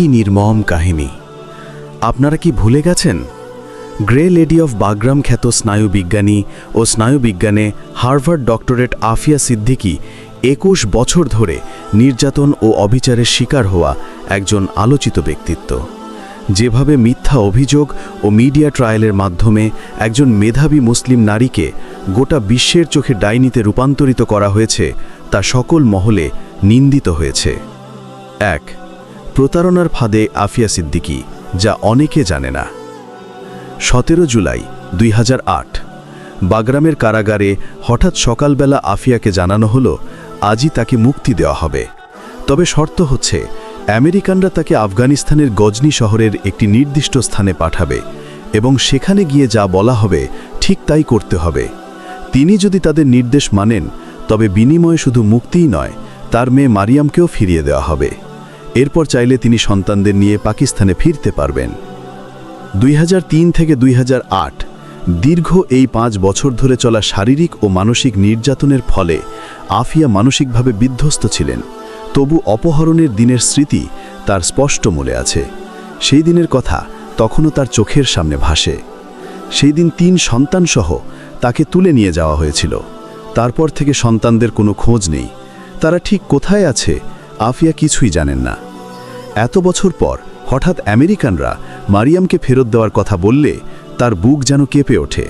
কি নির্মম কাহিনী? আপনারা কি ভুলে গেছেন? গ্রে লেডি অফ বাগ্রাম খ্যাত স্নায়ুবিজ্ঞানী ও স্নায়ুবিজ্ঞানে হার্ভার্ড ডক্টরেট আফিয়া সিদ্দিকী একুশ বছর ধরে নির্যাতন ও অবিচারের শিকার হওয়া একজন আলোচিত ব্যক্তিত্ব। যেভাবে মিথ্যা অভিযোগ ও মিডিয়া ট্রায়ালের মাধ্যমে একজন মেধাবী মুসলিম নারীকে গোটা বিশ্বের চোখে ডাইনিতে রূপান্তরিত করা হয়েছে, তা সকল মহলে নিন্দিত হয়েছে। এক প্রতারণার ফাঁদে আফিয়া সিদ্দিকী, যা অনেকে জানে না। সতেরো জুলাই দুই হাজার আট, বাগরামের কারাগারে হঠাৎ সকালবেলা আফিয়াকে জানানো হলো, আজই তাকে মুক্তি দেওয়া হবে। তবে শর্ত হচ্ছে, আমেরিকানরা তাকে আফগানিস্তানের গজনি শহরের একটি নির্দিষ্ট স্থানে পাঠাবে এবং সেখানে গিয়ে যা বলা হবে, ঠিক তাই করতে হবে। তিনি যদি তাদের নির্দেশ মানেন, তবে বিনিময়ে শুধু মুক্তিই নয়, তার মেয়ে মারিয়ামকেও ফিরিয়ে দেওয়া হবে। এরপর চাইলে তিনি সন্তানদের নিয়ে পাকিস্তানে ফিরতে পারবেন। দুই হাজার তিন থেকে দুই হাজার আট, দীর্ঘ এই পাঁচ বছর ধরে চলা শারীরিক ও মানসিক নির্যাতনের ফলে আফিয়া মানসিকভাবে বিধ্বস্ত ছিলেন। তবু অপহরণের দিনের স্মৃতি তার স্পষ্ট মনে আছে। সেই দিনের কথা তখনও তার চোখের সামনে ভাসে। সেই দিন তিন সন্তানসহ তাকে তুলে নিয়ে যাওয়া হয়েছিল। তারপর থেকে সন্তানদের কোনো খোঁজ নেই। তারা ঠিক কোথায় আছে আফিয়া কিছুই জানেন না। এত বছর পর হঠাৎ আমেরিকানরা মারিয়ামকে ফেরত দেওয়ার কথা বললে তার বুক যেন কেঁপে ওঠে।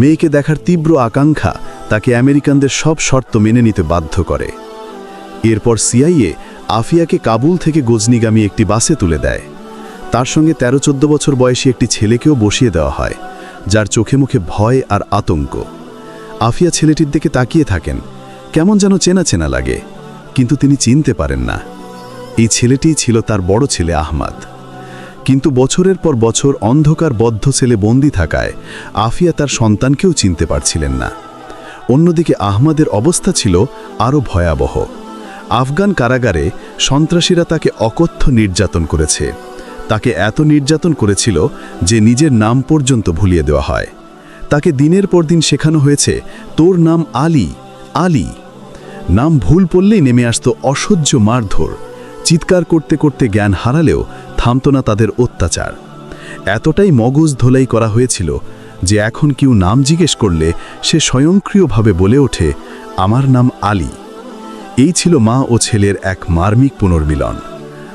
মেয়েকে দেখার তীব্র আকাঙ্ক্ষা তাকে আমেরিকানদের সব শর্ত মেনে নিতে বাধ্য করে। এরপর সিআইএ আফিয়াকে কাবুল থেকে গজনিগামী একটি বাসে তুলে দেয়। তার সঙ্গে ১৩ চোদ্দ বছর বয়সী একটি ছেলেকেও বসিয়ে দেওয়া হয়, যার চোখে মুখে ভয় আর আতঙ্ক। আফিয়া ছেলেটির দিকে তাকিয়ে থাকেন, কেমন যেন চেনা চেনা লাগে। কিন্তু তিনি চিনতে পারেন না। এই ছেলেটিই ছিল তার বড় ছেলে আহমাদ। কিন্তু বছরের পর বছর অন্ধকার বদ্ধ ছেলে বন্দি থাকায় আফিয়া তার সন্তানকেও চিনতে পারছিলেন না। অন্যদিকে আহমাদের অবস্থা ছিল আরও ভয়াবহ। আফগান কারাগারে সন্ত্রাসীরা তাকে অকথ্য নির্যাতন করেছে। তাকে এত নির্যাতন করেছিল যে নিজের নাম পর্যন্ত ভুলিয়ে দেওয়া হয়। তাকে দিনের পর দিন শেখানো হয়েছে, তোর নাম আলী আলী। নাম ভুল পড়লেই নেমে আসত অসহ্য মারধর। চিৎকার করতে করতে জ্ঞান হারালেও থামত না তাদের অত্যাচার। এতটাই মগজ ধোলাই করা হয়েছিল যে এখন কেউ নাম জিজ্ঞেস করলে সে স্বয়ংক্রিয়ভাবে বলে ওঠে, আমার নাম আলী। এই ছিল মা ও ছেলের এক মার্মিক পুনর্মিলন।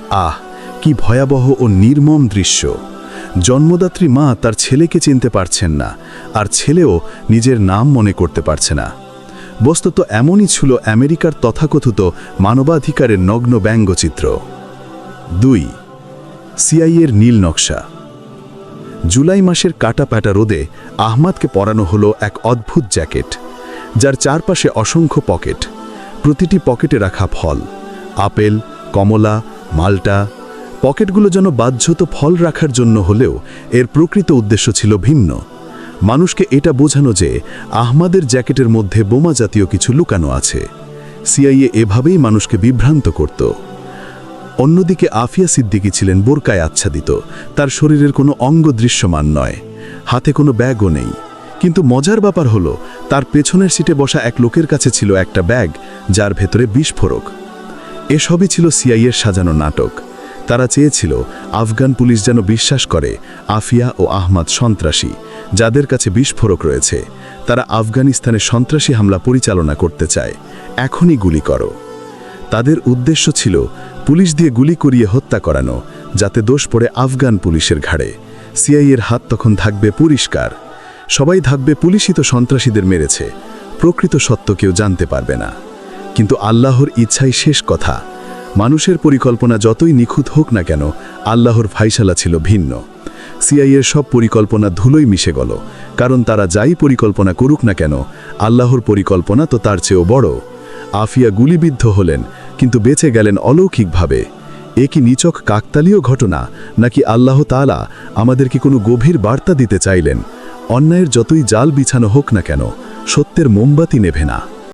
আহ, কি ভয়াবহ ও নির্মম দৃশ্য। জন্মদাত্রী মা তার ছেলেকে চিনতে পারছেন না, আর ছেলেও নিজের নাম মনে করতে পারছে না। বস্তুত এমনই ছিল আমেরিকার তথাকথিত মানবাধিকারের নগ্ন ব্যঙ্গচিত্র। দুই সিআইয়ের নীল নকশা। জুলাই মাসের কাটা প্যাটা রোদে আহমাদকে পরানো হলো এক অদ্ভুত জ্যাকেট, যার চারপাশে অসংখ্য পকেট। প্রতিটি পকেটে রাখা ফল, আপেল, কমলা, মাল্টা। পকেটগুলো যেন বাধ্যত ফল রাখার জন্য হলেও এর প্রকৃত উদ্দেশ্য ছিল ভিন্ন। মানুষকে এটা বোঝানো যে আহমাদের জ্যাকেটের মধ্যে বোমা জাতীয় কিছু লুকানো আছে। সিআইএ এভাবেই মানুষকে বিভ্রান্ত করত। অন্যদিকে আফিয়া সিদ্দিকি ছিলেন বোরকায় আচ্ছাদিত। তার শরীরের কোনো অঙ্গ দৃশ্যমান নয়। হাতে কোনো ব্যাগও নেই। কিন্তু মজার ব্যাপার হলো, তার পেছনের সিটে বসা এক লোকের কাছে ছিল একটা ব্যাগ, যার ভেতরে বিস্ফোরক। এসবই ছিল সিআইয়ের সাজানো নাটক। তারা চেয়েছিল আফগান পুলিশ যেন বিশ্বাস করে আফিয়া ও আহমাদ সন্ত্রাসী, যাদের কাছে বিস্ফোরক রয়েছে। তারা আফগানিস্তানে সন্ত্রাসী হামলা পরিচালনা করতে চায়। এখনই গুলি করো। তাদের উদ্দেশ্য ছিল পুলিশ দিয়ে গুলি করিয়ে হত্যা করানো, যাতে দোষ পড়ে আফগান পুলিশের ঘাড়ে। সিআইয়ের হাত তখন থাকবে পরিষ্কার। সবাই থাকবে পুলিশই তো সন্ত্রাসীদের মেরেছে। প্রকৃত সত্য কেউ জানতে পারবে না। কিন্তু আল্লাহর ইচ্ছাই শেষ কথা। মানুষের পরিকল্পনা যতই নিখুঁত হোক না কেন, আল্লাহর ফাইসালা ছিল ভিন্ন। সিআইয়ের সব পরিকল্পনা ধুলোই মিশে গেল। কারণ তারা যাই পরিকল্পনা করুক না কেন, আল্লাহর পরিকল্পনা তো তার চেয়েও বড়। আফিয়া গুলিবিদ্ধ হলেন, কিন্তু বেঁচে গেলেন অলৌকিকভাবে। এ কি নিচক কাকতালীয় ঘটনা, নাকি আল্লাহ তালা আমাদেরকে কোনো গভীর বার্তা দিতে চাইলেন? অন্যায়ের যতই জাল বিছানো হোক না কেন, সত্যের মোমবাতি নেভে না।